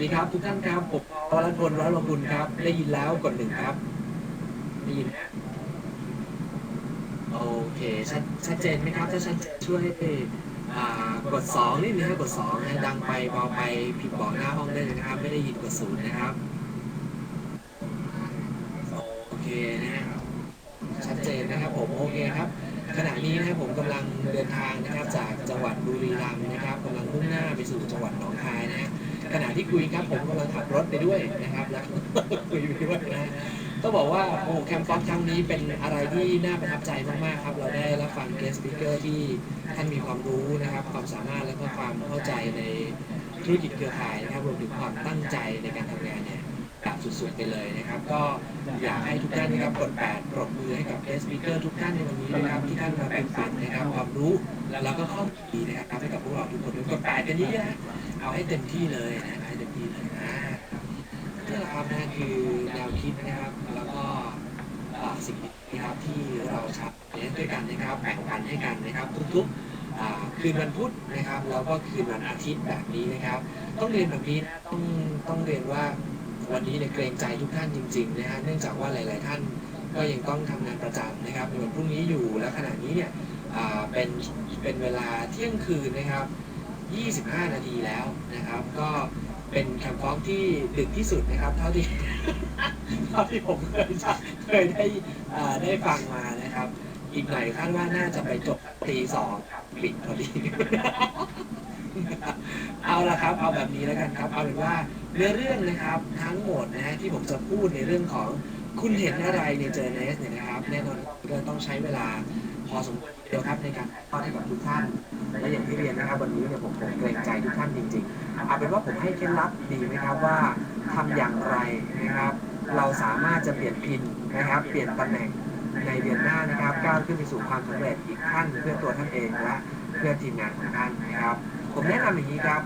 ดีครับทุกท่านครับผมวรพลร้อยลงบุญครับ ได้ยินแล้วกดหนึ่งครับได้ยินไหมโอเคชัดชัดเจนไหมครับถ้าชัดเจนช่วยกดสองนิดนึงให้กดสองนะดังไปเบาไปผิดบอกหน้าห้องได้เลยนะครับ ไม่ได้ยินกดศูนย์นะครับโอเคนะชัดเจนนะครับผมโอเคครับขณะนี้นะครับผมกำลังเดินทางนะครับจากจังหวัดบุรีรัมย์นะครับกำลังมุ่งหน้าไปสู่จังหวัดหนองคายนะฮะ ขณะที่คุยครับผมกำลังขับรถไปด้วยนะครับแล้วคุยไปด้วยนะฮะต้องบอกว่าโอ้แคมป์ฟอกครั้งนี้เป็นอะไรที่น่าประทับใจมากๆครับ เราได้รับฟังเกสต์สปิเกอร์ที่ท่านมีความรู้นะครับ ความสามารถและก็ความเข้าใจในธุรกิจเครือข่ายนะครับรวมถึงความตั้งใจในการทำงานเนี่ยแบบสุดๆไปเลยนะครับ ก็อยากให้ทุกท่านนะครับกดแปดปรบมือให้กับเกสต์สปิเกอร์ทุกท่านในวันนี้นะครับที่ท่านมาแบ่งปันนะครับความรู้แล้วก็ข้อดีนะครับให้กับพวกเราทุกคนด้วยกดแปดกันเยอะๆนะ เอาให้เต็มที่เลยนะให้เต็มที่เลยนะนี่แหละครับนะคือแนวคิดนะครับแล้วก็สิ่งนะครับที่เราชับเล่นด้วยกันนะครับแบ่งปันให้กันนะครับ ทุกๆคืนวันพุธนะครับแล้วก็คืนวันอาทิตย์แบบนี้นะครับ ต้องเรียนแบบนี้นะต้องต้องเรียนว่าวันนี้เนี่ยเกรงใจทุกท่านจริงๆนะฮะเนื่องจากว่าหลาย ๆ ท่านก็ยังต้องทำงานประจำนะครับในวันพรุ่งนี้อยู่และขณะนี้เนี่ยเป็นเป็นเวลาเที่ยงคืนนะครับ 25 นาทีแล้วนะครับ ก็เป็นแคมป์ฟอกที่ดึกที่สุดนะครับ เท่าที่เท่าที่ผมเคยเคยได้ได้ฟังมานะครับ อีกหน่อยคาดว่าน่าจะไปจบตีสองปิดพอดีเอาละครับ เอาแบบนี้แล้วกันครับ เอาเป็นว่าเนื้อเรื่องนะครับทั้งหมดนะฮะที่ผมจะพูดในเรื่องของคุณเห็นอะไรในเจอเนสเนี่ยนะครับ แน่นอนเราต้องใช้เวลาพอสมควร เดียวครับในการป้อนให้กับทุกท่านและอย่างที่เรียนนะครับ วันนี้เนี่ยผมผมเกรงใจทุกท่านจริงๆเอาเป็นว่าผมให้เคล็ดลับดีไหมครับว่าทำอย่างไรนะครับ เราสามารถจะเปลี่ยนพินนะครับ เปลี่ยนตำแหน่งในเดือนหน้านะครับก้าวขึ้นไปสู่ความสำเร็จอีกขั้นเพื่อตัวท่านเองและเพื่อทีมงานของท่านนะครับ ผมแนะนำอย่างนี้ครับ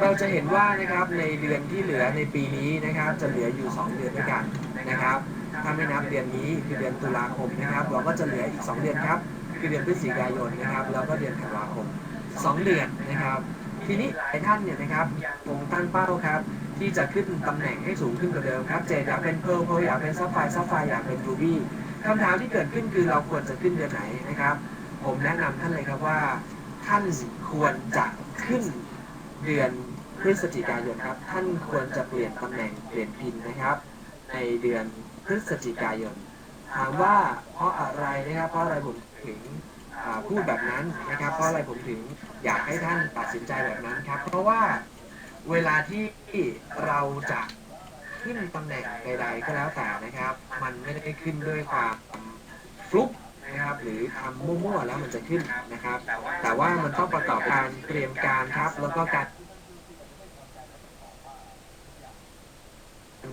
เราจะเห็นว่านะครับในเดือนที่เหลือในปีนี้นะครับ จะเหลืออยู่ 2 เดือนด้วยกันนะครับถ้าไม่นับเดือนนี้คือเดือนตุลาคมนะครับ เราก็จะเหลืออีก 2 เดือนครับ คือเดือนพฤศจิกายนนะครับ แล้วก็เดือนธันวาคม2เดือนนะครับ ทีนี้ไอ้ท่านเนี่ยนะครับผมตั้งเป้าครับ ที่จะขึ้นตำแหน่งให้สูงขึ้นกว่าเดิมครับเจดอยากเป็นเพร์ลเพร์ลอยากเป็นซัฟไฟซัฟไฟอยากเป็นรูบี้คำถามที่เกิดขึ้นคือเราควรจะขึ้นเดือนไหนนะครับ ผมแนะนำท่านเลยครับว่า ท่านควรจะขึ้นเดือนพฤศจิกายนครับ ท่านควรจะเปลี่ยนตำแหน่งเปลี่ยนพินนะครับ ในเดือนพฤศจิกายน ถามว่าเพราะอะไรนะครับ เพราะอะไรผม ถึงพูดแบบนั้นนะครับ เพราะอะไรผมถึงอยากให้ท่านตัดสินใจแบบนั้นครับ เพราะว่าเวลาที่เราจะขึ้นตำแหน่งใด ๆ ก็แล้วแต่นะครับ มันไม่ได้ขึ้นด้วยความฟลุกนะครับหรือทำมั่วๆแล้วมันจะขึ้นนะครับ แต่ว่ามันต้องประกอบการเตรียมการครับ แล้วก็การ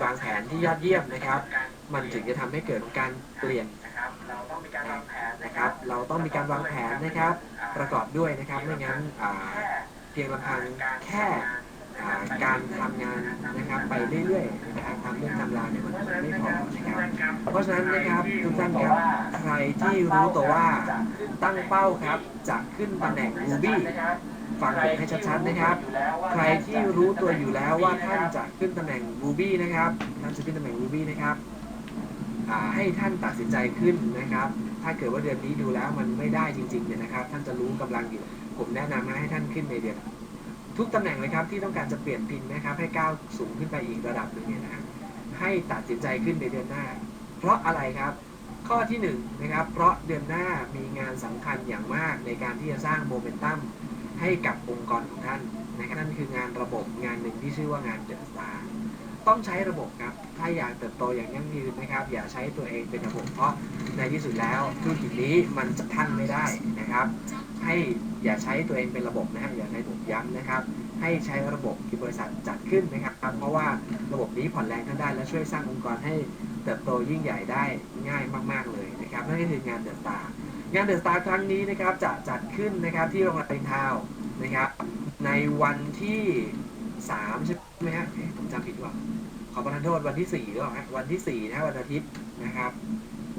วางแผนที่ยอดเยี่ยมนะครับ มันถึงจะทำให้เกิดการเปลี่ยนนะครับ เราต้องมีการวางแผนนะครับ เราต้องมีการวางแผนนะครับ ประกอบด้วยนะครับ ไม่งั้นอ่าเพียงลำพังแค่อ่าการทำงานนะครับไปเรื่อยๆนะครับทำเรื่องทำราวเนี่ยมันไม่พอนะครับ เพราะฉะนั้นนะครับทุกท่านครับใครที่รู้ตัวว่าตั้งเป้าครับจะขึ้นตำแหน่ง Ruby ฟังผมให้ชัดๆนะครับ ใครที่รู้ตัวอยู่แล้วว่าท่านจะขึ้นตำแหน่ง Ruby นะครับท่านจะขึ้นตำแหน่ง Ruby นะครับอ่า ให้ท่านตัดสินใจขึ้นนะครับ ถ้าเกิดว่าเดือนนี้ดูแล้วมันไม่ได้จริงๆเนี่ยนะครับ ท่านจะรู้กำลังอยู่ผมแนะนำให้ท่านขึ้นในเดือนทุกตำแหน่งเลยครับที่ต้องการจะเปลี่ยนพินนะครับ ให้ก้าวสูงขึ้นไปอีกระดับหนึ่งเนี่ยนะให้ตัดสินใจขึ้นในเดือนหน้า เพราะอะไรครับ ข้อที่หนึ่งนะครับ เพราะเดือนหน้ามีงานสำคัญอย่างมากในการที่จะสร้างโมเมนตัมให้กับองค์กรของท่านนะครับนั่นคืองานระบบงานหนึ่งที่ชื่อว่างานเดอะสตาร์ต้องใช้ระบบครับ ถ้าอยากเติบโตอย่างยั่งยืนนะครับ อย่าใช้ตัวเองเป็นระบบเพราะในที่สุดแล้วธุรกิจนี้มันจะท่านไม่ได้นะครับ ให้อย่าใช้ตัวเองเป็นระบบนะครับอย่าใช้ผมย้ำนะครับ ให้ใช้ระบบที่บริษัทจัดขึ้นนะครับ เพราะว่าระบบนี้ผ่อนแรงท่านได้และช่วยสร้างองค์กรให้เติบโตยิ่งใหญ่ได้ง่ายมาก ๆเลยนะครับนั่นก็คืองานเดอะสตาร์งานเดอะสตาร์ครั้งนี้นะครับจะจัดขึ้นนะครับที่โรงแรมทาวน์นะครับ ในวันที่3ใช่ไหมฮะผมจำผิดว่า อประทานโทษวันที่4หรือเปล่าวันที่4นะวันอาทิตย์นะครับ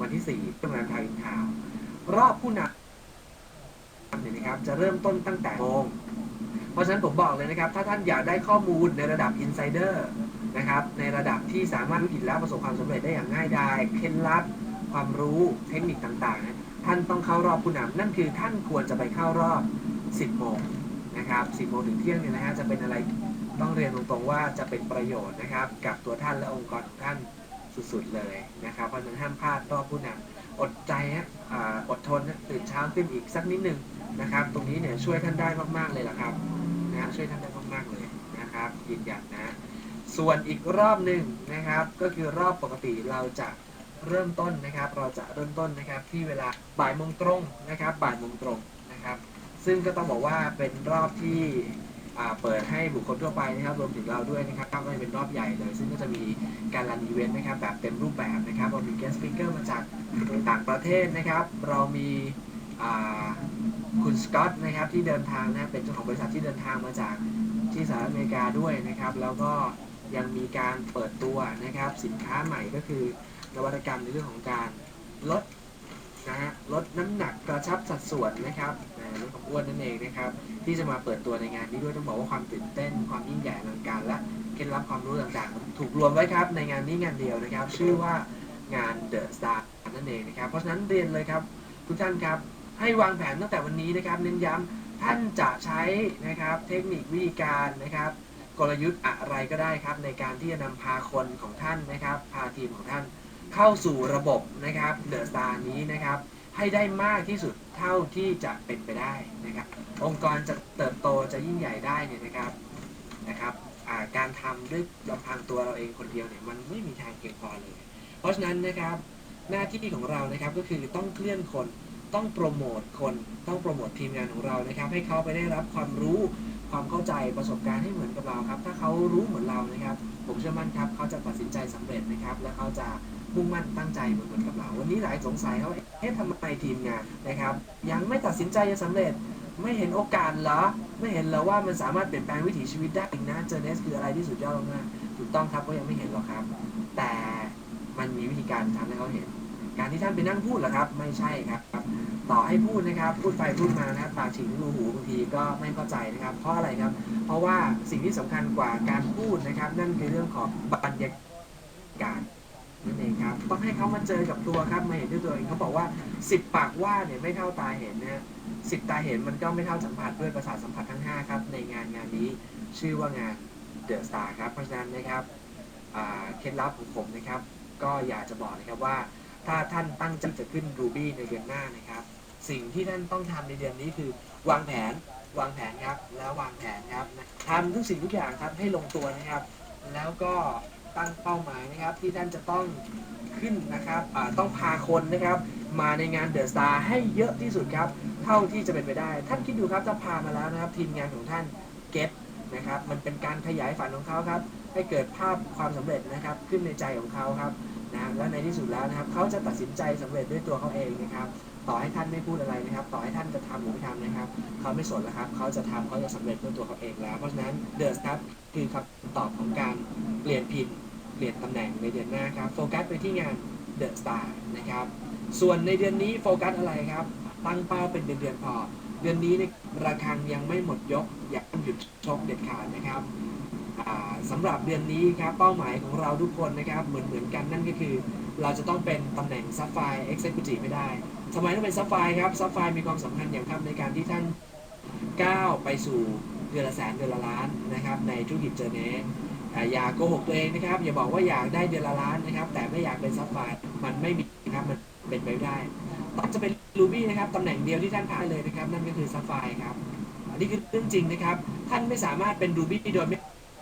วันที่4ที่โรงแรมทาวน์อินทาวรอบผู้นำเนี่ยนะครับ จะเริ่มต้นตั้งแต่โมงเพราะฉะนั้นผมบอกเลยนะครับ ถ้าท่านอยากได้ข้อมูลในระดับ insider นะครับ ในระดับที่สามารถธุรกิจแล้วประสบความสำเร็จได้อย่างง่ายดายเคล็ดลับความรู้เทคนิคต่างๆนะท่านต้องเข้ารอบผู้นำนั่นคือท่านควรจะไปเข้ารอบ 10โมงนะครับ 10โมงถึงเที่ยงเนี่ยนะฮะจะเป็นอะไร ต้องเรียนตรงๆว่าจะเป็นประโยชน์นะครับ กับตัวท่านและองค์กรของท่านสุดๆเลยนะครับเพราะนั้นห้ามพลาดรอบผู้นำอดใจฮะอดทนตื่นเช้าขึ้นอีกสักนิดหนึ่งนะครับ ตรงนี้เนี่ยช่วยท่านได้มากๆเลยล่ะครับนะช่วยท่านได้มากๆเลยนะครับยืนยันนะส่วนอีกรอบหนึ่งนะครับ ก็คือรอบปกติเราจะเริ่มต้นนะครับ เราจะเริ่มต้นนะครับที่เวลาบ่ายโมงตรงนะครับบ่ายโมงตรงนะครับ ซึ่งก็ต้องบอกว่าเป็นรอบที่ เปิดให้บุคคลทั่วไปนะครับรวมถึงเราด้วยนะครับก็จะเป็นรอบใหญ่เลย ซึ่งก็จะมีการรันอีเวนต์นะครับแบบเต็มรูปแบบนะครับเรามี guest speaker มาจากต่างประเทศนะครับ เรามีคุณสกอตนะครับที่เดินทางนะเป็นเจ้าของบริษัทที่เดินทางมาจากที่สหรัฐอเมริกาด้วยนะครับ แล้วก็ยังมีการเปิดตัวนะครับสินค้าใหม่ก็คือนวัตกรรมในเรื่องของการลด นะฮะลดน้ำหนักกระชับสัดส่วนนะครับลดความอ้วนนั่นเองนะครับ ที่จะมาเปิดตัวในงานนี้ด้วยต้องบอกว่าความตื่นเต้น ความยิ่งใหญ่อลังการและเคล็ดลับความรู้ต่างๆ ถูกรวมไว้ครับในงานนี้งานเดียวนะครับ ชื่อว่างาน The Star นั่นเองนะครับ เพราะฉะนั้นเรียนเลยครับทุกท่านครับให้วางแผนตั้งแต่วันนี้นะครับ เน้นย้ำท่านจะใช้นะครับเทคนิควิธีการนะครับ กลยุทธ์อะไรก็ได้ครับ ในการที่จะนำพาคนของท่านนะครับ พาทีมของท่าน เข้าสู่ระบบนะครับเดอะสตาร์นี้นะครับให้ได้มากที่สุดเท่าที่จะเป็นไปได้นะครับ องค์กรจะเติบโตจะยิ่งใหญ่ได้เนี่ยนะครับนะครับาการทำด้วยลำพังตัวเราเองคนเดียวเนี่ยมันไม่มีทางเพียงพอเลย เพราะฉะนั้นนะครับหน้าที่ของเรานะครับก็คือต้องเคลื่อนคนต้องโปรโมทคนต้องโปรโมททีมงานของเรานะครับ ให้เขาไปได้รับความรู้ความเข้าใจประสบการณ์ให้เหมือนกับเราครับ ถ้าเขารู้เหมือนเรานะครับ ผมเชื่อมั่นครับเขาจะตัดสินใจสำเร็จนะครับ และเขาจะ มุ่งมั่นตั้งใจเหมือนเหมือนกับเรา วันนี้หลายสงสัยเขาเอ๊ะทำไมทีมงานนะครับ ยังไม่ตัดสินใจจะสำเร็จไม่เห็นโอกาสเหรอ ไม่เห็นเหรอว่ามันสามารถเปลี่ยนแปลงวิถีชีวิตได้จริงนะเจอเนสคืออะไรที่สุดยอดมากถูกต้องครับก็ยังไม่เห็นหรอกครับ แต่มันมีวิธีการทำให้เขาเห็น การที่ท่านไปนั่งพูดเหรอครับ ไม่ใช่ครับต่อให้พูดนะครับ พูดไปพูดมานะปากฉิงรูหูบางทีก็ไม่เข้าใจนะครับ เพราะอะไรครับ เพราะว่าสิ่งที่สำคัญกว่าการพูดนะครับ นั่นคือเรื่องของบรรยากาศ นั่นเองครับ ต้องให้เขามาเจอกับตัวครับมาเห็นด้วยตัวเองเขาบอกว่าสิบปากว่าเนี่ยไม่เท่าตาเห็นนะสิบตาเห็นมันก็ไม่เท่าสัมผัสด้วยประสาทสัมผัสทั้ง 5 ครับ ในงานงานนี้ชื่อว่างาน The Star ครับเพราะฉะนั้นนะครับเคล็ดลับของผมนะครับ ก็อยากจะบอกนะครับว่า ถ้าท่านตั้งใจจะขึ้น Ruby ในเดือนหน้านะครับ สิ่งที่ท่านต้องทำในเดือนนี้คือวางแผนวางแผนครับแล้ววางแผนครับทำทุกสิ่งทุกอย่างครับให้ลงตัวนะครับ แล้วก็ ตั้งเป้าหมายนะครับ ที่ท่านจะต้องขึ้นนะครับต้องพาคนนะครับ มาในงานเดอะสตาร์ให้เยอะที่สุดครับ เท่าที่จะเป็นไปได้ ท่านคิดดูครับถ้าพามาแล้วนะครับ ทีมงานของท่านเก็ตนะครับ มันเป็นการขยายฝันของเขาครับ ให้เกิดภาพความสำเร็จนะครับ ขึ้นในใจของเขาครับ นะและในที่สุดแล้วนะครับเขาจะตัดสินใจสำเร็จด้วยตัวเขาเองนะครับ ต่อให้ท่านไม่พูดอะไรนะครับ ต่อให้ท่านจะทำหรือไม่ทำนะครับเขาไม่สนแล้วครับเขาจะทำเขาจะสำเร็จด้วยตัวเขาเองแล้ว เพราะฉะนั้นเดอะครับคือคำตอบของการเปลี่ยนพินเปลี่ยนตำแหน่งในเดือนหน้าครับโฟกัสไปที่งาน The Star นะครับส่วนในเดือนนี้โฟกัสอะไรครับตั้งเป้าเป็นเดือนๆพอเดือนนี้เนี่ยระฆังยังไม่หมดยก อย่าหยุดชกเด็ดขาดนะครับ สำหรับเดือนนี้ครับเป้าหมายของเราทุกคนนะครับเหมือนเหมือนกันนั่นก็คือ เราจะต้องเป็นตำแหน่งซัฟไฟ Executive ไม่ได้ทำไมต้องเป็นซัฟไฟครับซัฟไฟมีความสำคัญอย่างครับในการที่ท่านก้าวไปสู่เดือนละแสนเดือนละล้านนะครับในธุรกิจเจอเนสอ่าอย่าโกหกตัวเองนะครับอย่าบอกว่าอยากได้เดือนละล้านนะครับแต่ไม่อยากเป็นซับไฟร์มันไม่มีครับมันเป็นไปไม่ได้ต้องจะเป็นรูบี้นะครับตำแหน่งเดียวที่ท่านพลาดเลยนะครับนั่นก็คือซับไฟร์ครับนนี้คือเรื่องจริงนะครับท่านไม่สามารถเป็นรูบี้โดยไม่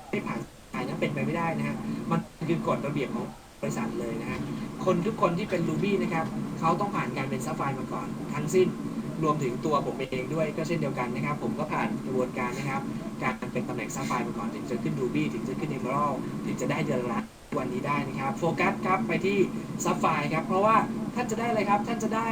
ไม่ผ่านสายนั้นเป็นไปไม่ได้นะฮะมันคือกฎระเบียบของบริษัทเลยนะฮะคนทุกคนที่เป็นรูบี้นะครับเขาต้องผ่านการเป็นซับไฟร์มาก่อน ทั้งสิ้นรวมถึงตัวผมเองด้วยก็เช่นเดียวกันนะครับ ผมก็ผ่านกระบวนการนะครับ การเป็นตำแหน่งซับไฟมาก่อนถึงจะขึ้น Ruby ถึงจะขึ้น Emerald ถึงจะได้เดือนละวันนี้ได้นะครับโฟกัสครับไปที่ซับไฟครับเพราะว่าท่านจะได้อะไรครับท่านจะได้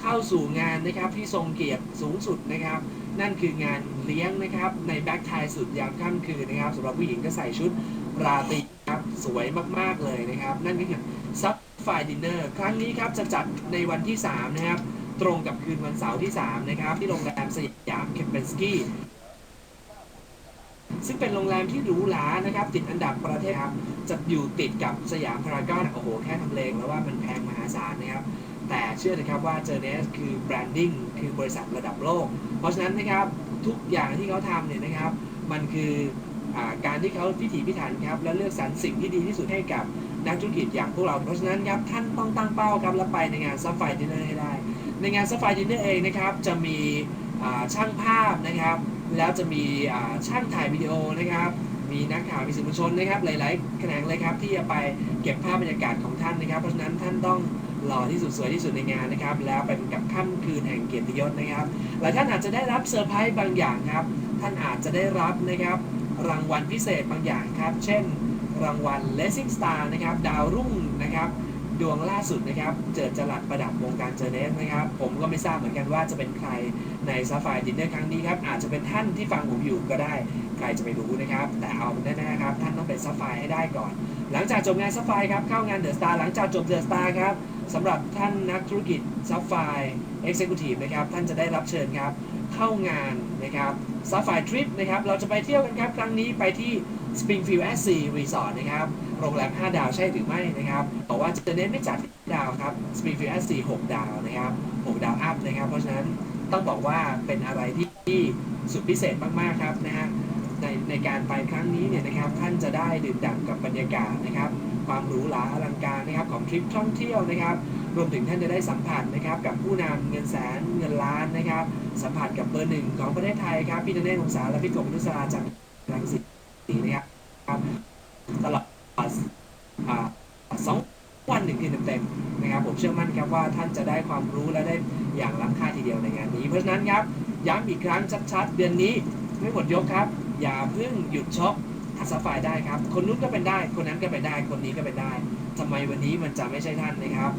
เข้าสู่งานนะครับที่ทรงเกียรติสูงสุดนะครับ นั่นคืองานเลี้ยงนะครับ ในแบ็คไทยสุดยามค่ำคืนนะครับสำหรับผู้หญิงก็ใส่ชุดราตรีครับสวยมากๆเลยนะครับ นั่นก็คือซับไฟดินเนอร์ครั้งนี้ครับจะจัดในวันที่ 3 นะครับ ตรงกับคืนวันเสาร์ที่ 3 นะครับ ที่โรงแรมสยามเคมเปนสกี้ซึ่งเป็นโรงแรมที่หรูหรานะครับ ติดอันดับประเทศครับจะอยู่ติดกับสยามพารากอนโอ้โห แค่ทำเลงแล้วว่ามันแพงมหาศาลนะครับ แต่เชื่อนะครับว่าเจอเนสคือแบรนดิ้งคือบริษัทระดับโลก เพราะฉะนั้นนะครับทุกอย่างที่เขาทำเนี่ยนะครับ มันคืออการที่เขาพิถีพิถันครับและเลือกสรรสิ่งที่ดีที่สุดให้กับนักธุรกิจอย่างพวกเรา เพราะฉะนั้นครับท่านต้องตั้งเป้าครับและไปในงานซัฟไฟดินเนอร์ให้ได้ ในงานซัฟไฟดินเนอร์เองนะครับจะมีช่างภาพนะครับ แล้วจะมีช่างถ่ายวิดีโอนะครับมีนักข่าวมีสื่อมวลชนนะครับหลายๆแขนงเลยครับที่จะไปเก็บภาพบรรยากาศของท่านนะครับ เพราะฉะนั้นท่านต้อง หล่อที่สุดสวยที่สุดในงานนะครับ แล้วไปเป็นกับค่ำคืนแห่งเกียรติยศนะครับ หลายท่านอาจจะได้รับเซอร์ไพรส์บางอย่างครับ ท่านอาจจะได้รับนะครับ รางวัลพิเศษบางอย่างครับ เช่น รางวัล Racing Star นะครับ ดาวรุ่งนะครับ ดวงล่าสุดนะครับ เจิดจรัสประดับวงการเจเนสนะครับ ผมก็ไม่ทราบเหมือนกันว่าจะเป็นใครในซัฟไฟดินเนอร์ครั้งนี้ครับ อาจจะเป็นท่านที่ฟังผมอยู่ก็ได้ ใครจะไปรู้นะครับ แต่เอาแน่ๆครับ ท่านต้องเป็นซัฟไฟให้ได้ก่อน หลังจากจบงานซัฟไฟครับ เข้างานเดอะสตาร์ หลังจากจบเดอะสตาร์ครับ สำหรับท่านนักธุรกิจซัฟไฟเอ็กเซคิวทีฟนะครับ ท่านจะได้รับเชิญครับ เข้างานนะครับซัฟไฟทริปนะครับ เราจะไปเที่ยวกันครับ ครั้งนี้ไปที่ Springfield SC Resort นะครับ โรงแรม 5 ดาวใช่หรือไม่นะครับบอกว่าจะเน้นไม่จัดดาวครับ Springfield SC 6ดาวนะครับ 6 ดาวอัพนะครับ เพราะฉะนั้นต้องบอกว่าเป็นอะไรที่ที่สุดพิเศษมากๆครับนะฮะในในการไปครั้งนี้เนี่ยนะครับ ท่านจะได้ดื่มด่ำกับบรรยากาศนะครับ ความหรูหราอลังการนะครับของทริปท่องเที่ยวนะครับ รวมถึงท่านจะได้สัมผัสนะครับกับผู้นำเงินแสนเงินล้านนะครับ สัมผัสกับเบอร์หนึ่งของประเทศไทยครับพี่ธเนศวงศาและพี่กบนุสราจากรังสิตนะครับตลอดสองวันหนึ่งคืนเต็มๆนะครับ ผมเชื่อมั่นครับว่าท่านจะได้ความรู้และได้อย่างล้ำค่าทีเดียวในงานนี้ เพราะฉะนั้นครับย้ำอีกครั้งชัดๆ เดือนนี้ไม่หมดยกครับ อย่าเพิ่งหยุดช็อป ทักษะฝ่ายได้ครับ คนนู้นก็เป็นได้ คนนั้นก็เป็นได้ คนนี้ก็เป็นได้ทำไมวันนี้มันจะไม่ใช่ท่านนะครับ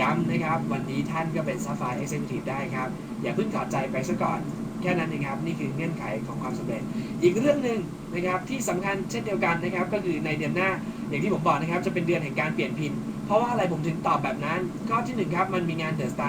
ย้ำนะครับ วันนี้ท่านก็เป็นซัฟไฟเอ็กเซคิวทีฟได้ครับ อย่าเพิ่งถอดใจไปซะก่อน แค่นั้นเองครับ นี่คือเงื่อนไขของความสำเร็จ อีกเรื่องหนึ่งนะครับที่สำคัญเช่นเดียวกันนะครับ ก็คือในเดือนหน้า อย่างที่ผมบอกนะครับ จะเป็นเดือนแห่งการเปลี่ยนพิน เพราะว่าอะไรผมถึงตอบแบบนั้น ข้อที่หนึ่งครับ มันมีงานเดอะสตาร์